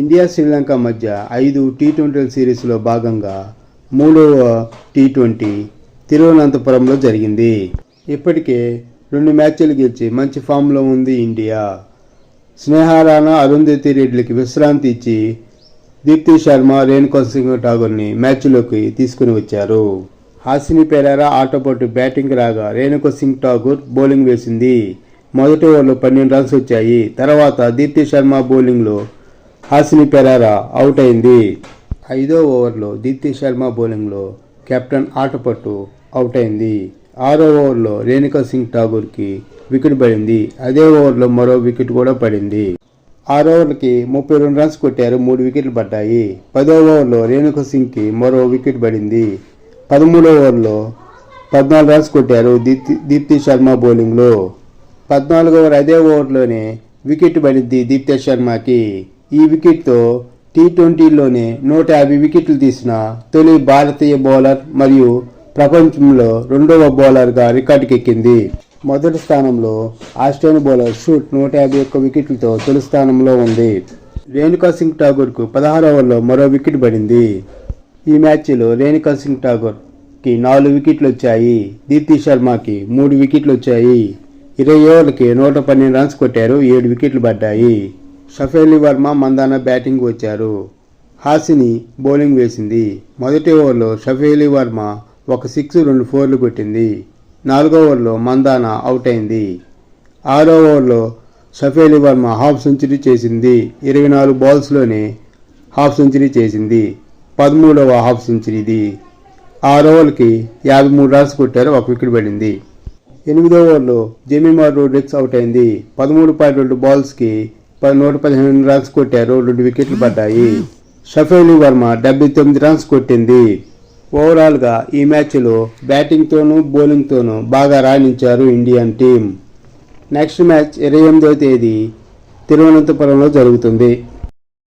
India Sri Lanka మధ్య ఐదు T twenty సిరీస్లో భాగంగా మూడవ టీ ట్వంటీ తిరువనంతపురంలో జరిగింది. ఇప్పటికే రెండు మ్యాచ్లు గెలిచి మంచి ఫామ్లో ఉంది ఇండియా. స్నేహారాణ అరుంధతి రెడ్డికి విశ్రాంతి ఇచ్చి దీప్తి శర్మ రేణుకా సింగ్ ఠాగూర్ని మ్యాచ్లోకి తీసుకుని వచ్చారు. హాసిని పెరారా ఆటోపాటు బ్యాటింగ్ రాగా రేణుకా సింగ్ ఠాగూర్ బౌలింగ్ వేసింది. మొదటి ఓవర్లో పన్నెండు రన్స్ వచ్చాయి. తర్వాత దీప్తి శర్మ బౌలింగ్లో హాసిని పెరారా అవుట్ అయింది ఐదో ఓవర్లో దీప్తి శర్మ బౌలింగ్లో కెప్టెన్ ఆటపట్టు అవుట్ అయింది ఆరో ఓవర్లో రేణుకా సింగ్ ఠాగూర్కి వికెట్ పడింది. అదే ఓవర్లో మరో వికెట్ కూడా పడింది. ఆరు ఓవర్లకి ముప్పై రెండు రన్స్ కొట్టారు మూడు వికెట్లు పడ్డాయి. పదో ఓవర్లో రేణుకా సింగ్కి మరో వికెట్ పడింది. పదమూడో ఓవర్లో పద్నాలుగు రన్స్ కొట్టారు దీప్తి దీప్తి శర్మ బౌలింగ్లో. పద్నాలుగు ఓవర్ అదే ఓవర్లోనే వికెట్ పడింది దీప్తి శర్మకి. ఈ వికెట్తో టీ ట్వంటీలోనే నూట యాభై వికెట్లు తీసిన తొలి భారతీయ బౌలర్ మరియు ప్రపంచంలో రెండవ బౌలర్గా రికార్డుకెక్కింది. మొదటి స్థానంలో ఆస్ట్రేలియన్ బౌలర్ షూట్ నూట యాభై ఒక్క వికెట్లతో తొలి స్థానంలో ఉంది. రేణుకా సింగ్ ఠాగూర్కు పదహారు ఓవర్లో మరో వికెట్ పడింది. ఈ మ్యాచ్లో రేణుకా సింగ్ ఠాగూర్కి నాలుగు వికెట్లు వచ్చాయి దీప్తి శర్మకి మూడు వికెట్లు వచ్చాయి ఇరవై ఓవర్లకి నూట పన్నెండు రన్స్ కొట్టారు. ఏడు వికెట్లు పడ్డాయి. షఫేలి వర్మ మందాన బ్యాటింగ్ వచ్చారు హాసిని బౌలింగ్ వేసింది. మొదటి ఓవర్లో షఫేలి వర్మ ఒక సిక్స్ రెండు ఫోర్లు కొట్టింది. నాలుగో ఓవర్లో మందాన అవుట్ అయింది. ఆరో ఓవర్లో షఫేలి వర్మ హాఫ్ సెంచరీ చేసింది. ఇరవై నాలుగు బాల్స్లోనే హాఫ్ సెంచరీ చేసింది. పదమూడవ హాఫ్ సెంచరీది. ఆరు ఓవర్లకి యాభై మూడు రన్స్ కొట్టారు. ఒక వికెట్ పడింది. ఎనిమిదో ఓవర్లో జమీమార్ రోడ్రిక్స్ అవుట్ అయింది. పదమూడు పాయింట్ రెండు బాల్స్కి నూట పదిహేను రన్స్ కొట్టారు. రెండు వికెట్లు పడ్డాయి. షఫేలి వర్మ డెబ్బై తొమ్మిది రన్స్ కొట్టింది. ఓవరాల్గా ఈ మ్యాచ్లో బ్యాటింగ్తోనూ బౌలింగ్తోనూ బాగా రాణించారు ఇండియన్ టీం నెక్స్ట్ మ్యాచ్ ఇరవై ఎనిమిదవ తేదీ తిరువనంతపురంలో జరుగుతుంది.